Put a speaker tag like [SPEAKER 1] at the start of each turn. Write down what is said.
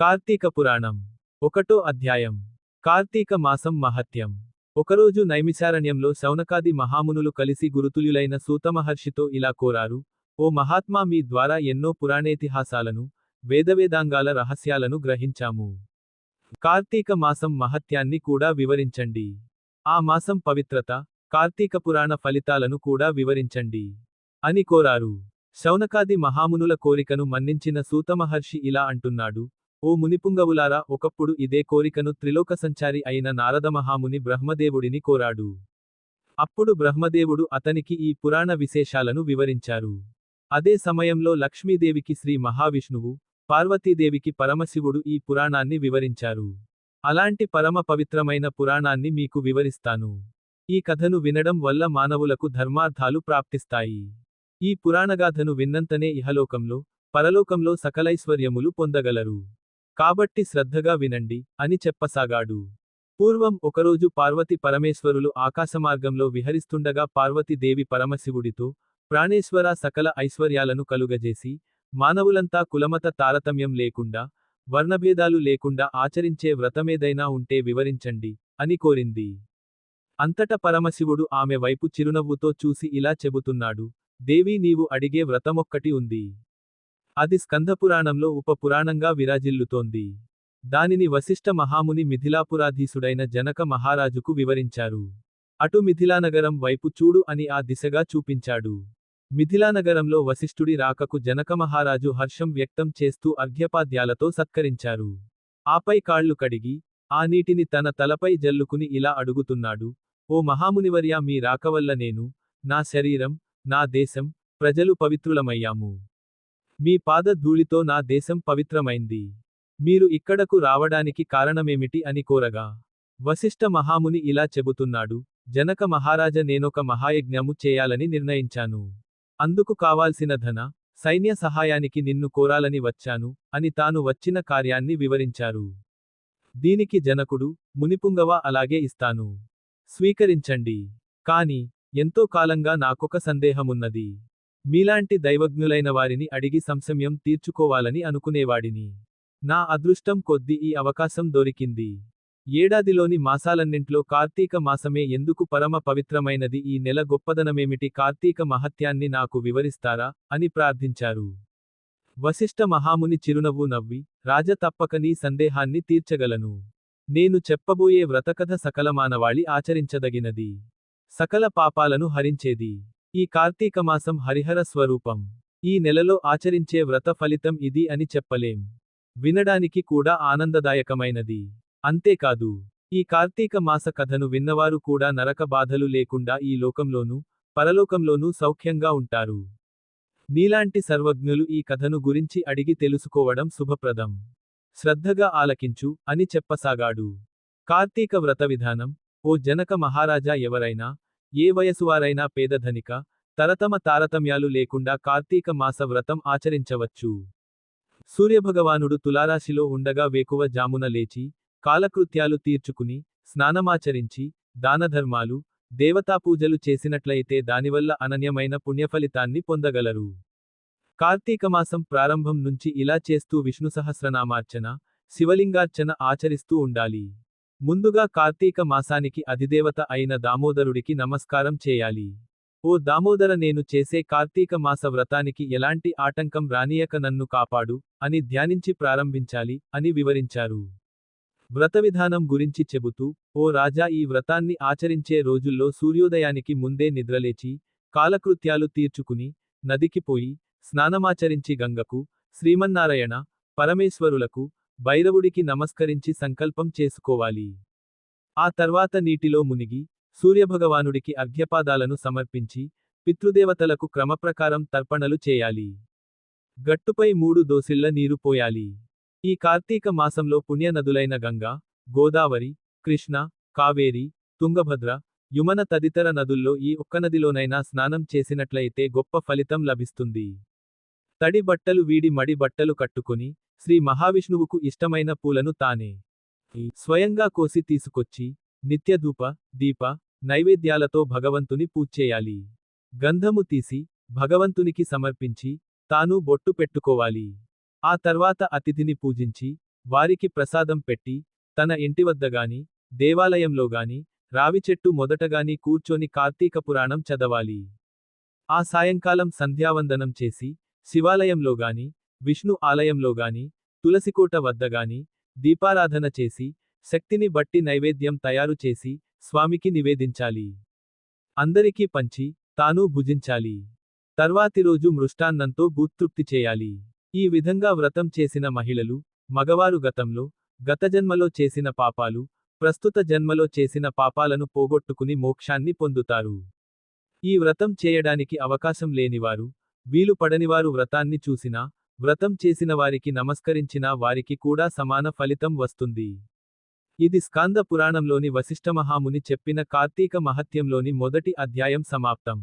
[SPEAKER 1] కార్తీక పురాణం. ఒకటో అధ్యాయం. కార్తీక మాసం మహత్యం. ఒకరోజు నైమిశారణ్యంలో శౌనకాది మహామునులు కలిసి గురుతుల్యులైన సూతమహర్షితో ఇలా కోరారు ఓ మహాత్మా మీ ద్వారా ఎన్నో పురాణేతిహాసాలను వేదవేదాంగాల రహస్యాలను గ్రహించాము. కార్తీక మాసం మహత్యాన్ని కూడా వివరించండి. ఆ మాసం పవిత్రత కార్తీక పురాణ ఫలితాలను కూడా వివరించండి అని కోరారు. శౌనకాది మహామునుల కోరికను మన్నించిన సూతమహర్షి ఇలా అంటున్నాడు ఓ మునిపుంగవులారా ఒకప్పుడు ఇదే కోరికను త్రిలోక సంచారి అయిన నారద మహాముని బ్రహ్మదేవుడిని కోరాడు. అప్పుడు బ్రహ్మదేవుడు అతనికి ఈ పురాణ విశేషాలను వివరించారు. అదే సమయంలో లక్ష్మీదేవికి శ్రీ మహావిష్ణువు పార్వతీదేవికి పరమశివుడు ఈ పురాణాన్ని వివరించారు. అలాంటి పరమ పవిత్రమైన పురాణాన్ని మీకు వివరిస్తాను. ఈ కథను వినడం వల్ల మానవులకు ధర్మార్థాలు ప్రాప్తిస్తాయి. ఈ పురాణగాథను విన్నంతనే ఇహలోకంలో పరలోకంలో సకలైశ్వర్యములు పొందగలరు. కాబట్టి శ్రద్ధగా వినండి అని చెప్పసాగాడు. పూర్వం ఒకరోజు పార్వతి పరమేశ్వరులు ఆకాశమార్గంలో విహరిస్తుండగా పార్వతీదేవి పరమశివుడితో ప్రాణేశ్వర సకల ఐశ్వర్యాలను కలుగజేసి మానవులంతా కులమత తారతమ్యం లేకుండా వర్ణభేదాలు లేకుండా ఆచరించే వ్రతమేదైనా ఉంటే వివరించండి అని కోరింది. అంతట పరమశివుడు ఆమె వైపు చిరునవ్వుతో చూసి ఇలా చెబుతున్నాడు దేవీ నీవు అడిగే వ్రతమొక్కటి ఉంది. అది స్కంధపురాణంలో ఉప పురాణంగా విరాజిల్లుతోంది. దానిని వశిష్ఠ మహాముని మిథిలాపురాధీసుడైన జనక మహారాజుకు వివరించారు. అటు మిథిలానగరం వైపు చూడు అని ఆ దిశగా చూపించాడు. మిథిలానగరంలో వశిష్ఠుడి రాకకు జనక మహారాజు హర్షం వ్యక్తం చేస్తూ అర్ఘ్యపాద్యాలతో సత్కరించారు. ఆపై కాళ్ళు కడిగి ఆ నీటిని తన తలపై జల్లుకుని ఇలా అడుగుతున్నాడు ఓ మహామునివర్యా మీ రాక వల్ల నేను నా శరీరం నా దేశం ప్రజలు పవిత్రులమయ్యాము. మీ పాద ధూళితో నా దేశం పవిత్రమైంది. మీరు ఇక్కడకు రావడానికి కారణమేమిటి అని కోరగా వశిష్ఠ మహాముని ఇలా చెబుతున్నాడు జనక మహారాజ నేనొక మహాయజ్ఞము చేయాలని నిర్ణయించాను. అందుకు కావాల్సిన ధన సైన్య సహాయానికి నిన్ను కోరాలని వచ్చాను అని తాను వచ్చిన కార్యాన్ని వివరించారు. దీనికి జనకుడు మునిపుంగవ అలాగే ఇస్తాను. స్వీకరించండి. కాని ఎంతో కాలంగా నాకొక సందేహమున్నది. మీలాంటి దైవజ్ఞులైన వారిని అడిగి సంశమ్యం తీర్చుకోవాలని అనుకునేవాడిని. నా అదృష్టం కొద్దీ ఈ అవకాశం దొరికింది. ఏడాదిలోని మాసాలన్నింట్లో కార్తీక మాసమే ఎందుకు పరమ పవిత్రమైనది? ఈ నెల గొప్పదనమేమిటి? కార్తీక మహత్యాన్ని నాకు వివరిస్తారా? అని ప్రార్థించారు. వశిష్ఠ మహాముని చిరునవ్వు నవ్వి రాజ తప్పక నీ సందేహాన్ని తీర్చగలను. నేను చెప్పబోయే వ్రతకథ సకల మానవాళి ఆచరించదగినది. సకల పాపాలను హరించేది. ఈ కార్తీక మాసం హరిహర స్వరూపం. ఈ నెలలో ఆచరించే వ్రత ఫలితం ఇది అని చెప్పలేం. వినడానికి కూడా ఆనందదాయకమైనది. అంతేకాదు ఈ కార్తీక మాస కథను విన్నవారు కూడా నరక బాధలు లేకుండా ఈ లోకంలోనూ పరలోకంలోనూ సౌఖ్యంగా ఉంటారు. నీలాంటి సర్వజ్ఞులు ఈ కథను గురించి అడిగి తెలుసుకోవడం శుభప్రదం. శ్రద్ధగా ఆలకించు అని చెప్పసాగాడు. కార్తీక వ్రత విధానం ఓ జనక మహారాజా ఎవరైనా ఏ వయసువారైనా పేదధనిక తరతమ తారతమ్యాలు లేకుండా కార్తీక మాస వ్రతం ఆచరించవచ్చు. సూర్యభగవానుడు తులారాశిలో ఉండగా వేకువ జామున లేచి కాలకృత్యాలు తీర్చుకుని స్నానమాచరించి దానధర్మాలు దేవతాపూజలు చేసినట్లయితే దానివల్ల అనన్యమైన పుణ్యఫలితాన్ని పొందగలరు. కార్తీకమాసం ప్రారంభం నుంచి ఇలా చేస్తూ విష్ణు సహస్రనామార్చన శివలింగార్చన ఆచరిస్తూ ఉండాలి. ముందుగా కార్తీక మాసానికి అధిదేవత అయిన దామోదరుడికి నమస్కారం చేయాలి. ఓ దామోదర నేను చేసే కార్తీక మాస వ్రతానికి ఎలాంటి ఆటంకం రానియక నన్ను కాపాడు అని ధ్యానించి ప్రారంభించాలి అని వివరించారు. వ్రత విధానం గురించి చెబుతూ ఓ రాజా ఈ వ్రతాన్ని ఆచరించే రోజుల్లో సూర్యోదయానికి ముందే నిద్రలేచి కాలకృత్యాలు తీర్చుకుని నదికి పోయి స్నానమాచరించి గంగకు శ్రీమన్నారాయణ పరమేశ్వరులకు భైరవుడికి నమస్కరించి సంకల్పం చేసుకోవాలి. ఆ తర్వాత నీటిలో మునిగి సూర్యభగవానుడికి అర్ఘ్యపాదాలను సమర్పించి పితృదేవతలకు క్రమప్రకారం తర్పణలు చేయాలి. గట్టుపై మూడు దోసిళ్ళ నీరు పోయాలి. ఈ కార్తీక మాసంలో పుణ్య నదులైన గంగా గోదావరి కృష్ణ కావేరి తుంగభద్ర యుమన తదితర నదుల్లో ఈ ఒక్క నదిలోనైనా స్నానం చేసినట్లయితే గొప్ప ఫలితం లభిస్తుంది. తడి బట్టలు వీడి మడి బట్టలు కట్టుకుని శ్రీ మహావిష్ణువుకు ఇష్టమైన పూలను తానే. స్వయంగా కోసి తీసుకొచ్చి నిత్యధూప దీప నైవేద్యాలతో భగవంతుని పూజేయాలి గంధము తీసి భగవంతునికి సమర్పించి తాను బొట్టు పెట్టుకోవాలి. ఆ తర్వాత అతిథిని పూజించి వారికి ప్రసాదం పెట్టి తన ఇంటివద్దగాని దేవాలయంలోగాని రావిచెట్టు మొదటగాని కూర్చొని కార్తీక పురాణం చదవాలి. ఆ సాయంకాలం సంధ్యావందనం చేసి శివాలయంలోగాని విష్ణు ఆలయంలో గాని తులసికోట వద్ద గాని దీపారాధన చేసి శక్తిని బట్టి నైవేద్యం తయారు చేసి స్వామికి నివేదించాలి. అందరికీ పంచి తాను భుజించాలి. తర్వాతి రోజు మృష్టాన్నంతో భూతృప్తి చేయాలి. ఈ విధంగా వ్రతం చేసిన మహిళలు మగవారు గతంలో గతజన్మలో చేసిన పాపాలు ప్రస్తుత జన్మలో చేసిన పాపాలను పోగొట్టుకుని మోక్షాన్ని పొందుతారు. ఈ వ్రతం చేయడానికి అవకాశం లేనివారు వీలు పడనివారు వ్రతాన్ని చూసినా వ్రతం చేసిన వారికి నమస్కరించినా వారికి కూడా సమాన ఫలితం వస్తుంది. ఇది స్కాంద పురాణంలోని వశిష్ఠమహాముని చెప్పిన కార్తీక మహత్యంలోని మొదటి అధ్యాయం సమాప్తం.